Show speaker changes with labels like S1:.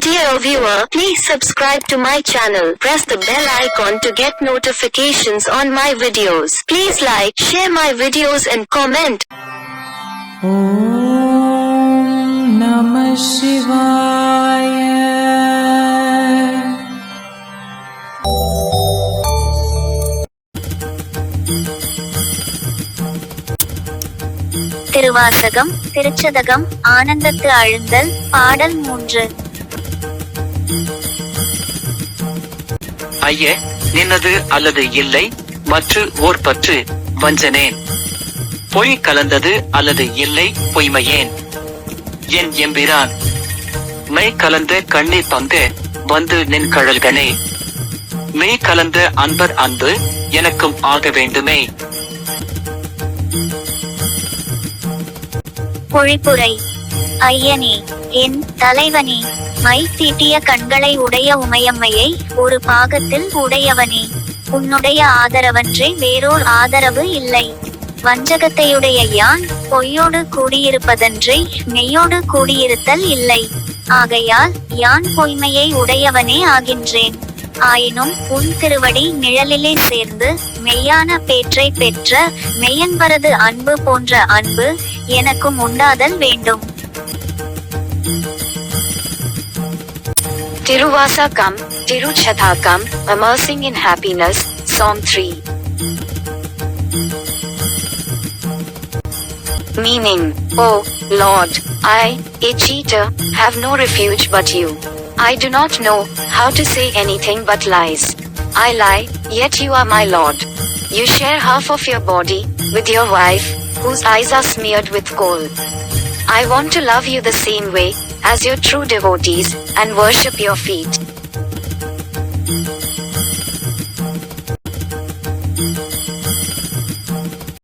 S1: Dear viewer, please subscribe to my channel. Press the bell icon to get notifications on my videos. Please like, share my videos and comment.
S2: Om Namah
S3: Thiruvasagam Thiruchathagam ஆனந்தத்து அழுந்தல் பாடல் மூன்று
S4: ஐய நின்னது அல்லது இல்லை மற்று ஓர் பற்று வஞ்சனேன் பொய் கலந்தது அல்லது இல்லை பொய்மையேன். என் எம்பிரான் மெய் கலந்த கண்ணை பங்கு வந்து நின் கழல்கனே. மெய் கலந்த அன்பர் அன்பு எனக்கும் ஆக வேண்டுமே.
S3: பொழிப்புரை. ஐயனே என் தலைவனே. மை தீட்டிய கண்களை உடைய உமையம்மையை ஒரு பாகத்தில் உடையவனே. உன்னுடைய ஆதரவன்றே வேறோர் ஆதரவு இல்லை. வஞ்சகத்தையுடைய யான் பொய்யோடு கூடியிருப்பதன்றே மெய்யோடு கூடியிருத்தல் இல்லை. ஆகையால் யான் பொய்மையை உடையவனே ஆகின்றேன். ஆயினும் உன் திருவடி நிழலிலே சேர்ந்து மெய்யான பேற்றை பெற்ற மெய்யன்பரது அன்பு போன்ற அன்பு எனக்கும் உண்டாதல் வேண்டும்.
S1: Tiruvasakam, Tiruchathakam, Immersing in Happiness, Song 3. Meaning, Oh, Lord, I, a cheater, have no refuge but you. I do not know how to say anything but lies. I lie, yet you are my Lord. You share half of your body with your wife, whose eyes are smeared with coal. I want to love you the same way as your true devotees and worship your feet.